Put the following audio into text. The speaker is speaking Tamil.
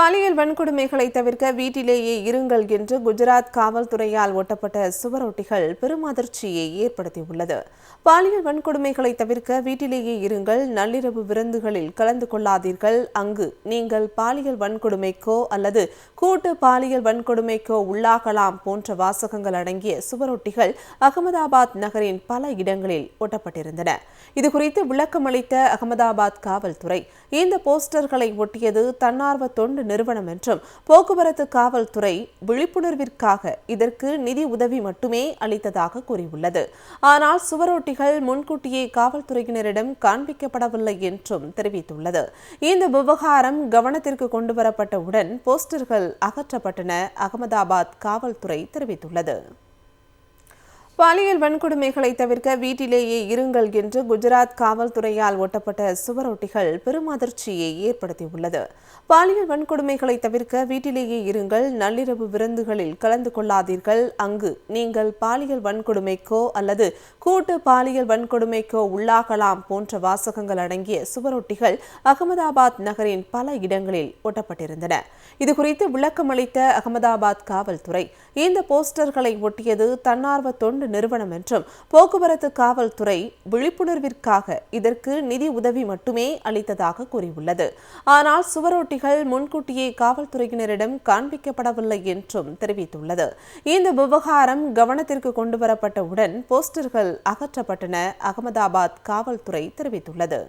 பாலியல் வன்கொடுமைகளை தவிர்க்க வீட்டிலேயே இருங்கள் என்று குஜராத் காவல்துறையால் ஒட்டப்பட்ட சுவரொட்டிகள் பெரும் அதிர்ச்சியை ஏற்படுத்தியுள்ளது. பாலியல் வன்கொடுமைகளை தவிர்க்க வீட்டிலேயே இருங்கள் நள்ளிரவு விருந்துகளில் கலந்து கொள்ளாதீர்கள். அங்கு நீங்கள் பாலியல் வன்கொடுமைக்கோ அல்லது கூட்டு பாலியல் வன்கொடுமைக்கோ உள்ளாகலாம் போன்ற வாசகங்கள் அடங்கிய சுவரொட்டிகள் அகமதாபாத் நகரின் பல இடங்களில் ஒட்டப்பட்டிருந்தன. இதுகுறித்து விளக்கமளித்த அகமதாபாத் காவல்துறை இந்த போஸ்டர்களை ஒட்டியது தன்னார்வ தொண்டு நிறுவனம் என்றும் போக்குவரத்து காவல்துறை விழிப்புணர்விற்காக இதற்கு நிதி உதவி மட்டுமே அளித்ததாக கூறியுள்ளது. ஆனால் சுவரொட்டிகள் முன்கூட்டியே காவல்துறையினரிடம் காண்பிக்கப்படவில்லை என்றும் தெரிவித்துள்ளது. இந்த விவகாரம் கவனத்திற்கு கொண்டுவரப்பட்டவுடன் போஸ்டர்கள் அகற்றப்பட்டன அகமதாபாத் காவல்துறை தெரிவித்துள்ளது. பாலியல் வன்கொடுமைகளை தவிர்க்க வீட்டிலேயே இருங்கள் என்று குஜராத் காவல்துறையால் ஒட்டப்பட்ட சுவரொட்டிகள் பெரும் அதிர்ச்சியை ஏற்படுத்தியுள்ளது. பாலியல் வன்கொடுமைகளை தவிர்க்க வீட்டிலேயே இருங்கள் நள்ளிரவு விருந்துகளில் கலந்து கொள்ளாதீர்கள். அங்கு நீங்கள் பாலியல் வன்கொடுமைக்கோ அல்லது கூட்டு பாலியல் வன்கொடுமைக்கோ உள்ளாகலாம் போன்ற வாசகங்கள் அடங்கிய சுவரொட்டிகள் அகமதாபாத் நகரின் பல இடங்களில் ஒட்டப்பட்டிருந்தன. இதுகுறித்து விளக்கமளித்த அகமதாபாத் காவல்துறை இந்த போஸ்டர்களை ஒட்டியது தன்னார்வ தொண்டு நிறுவனம் என்றும் போக்குவரத்து காவல்துறை விழிப்புணர்விற்காக இதற்கு நிதி உதவி மட்டுமே அளித்ததாக கூறியுள்ளது. ஆனால் சுவரொட்டிகள் முன்கூட்டியே காவல்துறையினரிடம் காண்பிக்கப்படவில்லை என்றும் தெரிவித்துள்ளது. இந்த விவகாரம் கவனத்திற்கு கொண்டுவரப்பட்டவுடன் போஸ்டர்கள் அகற்றப்பட்டன அகமதாபாத் காவல்துறை தெரிவித்துள்ளது.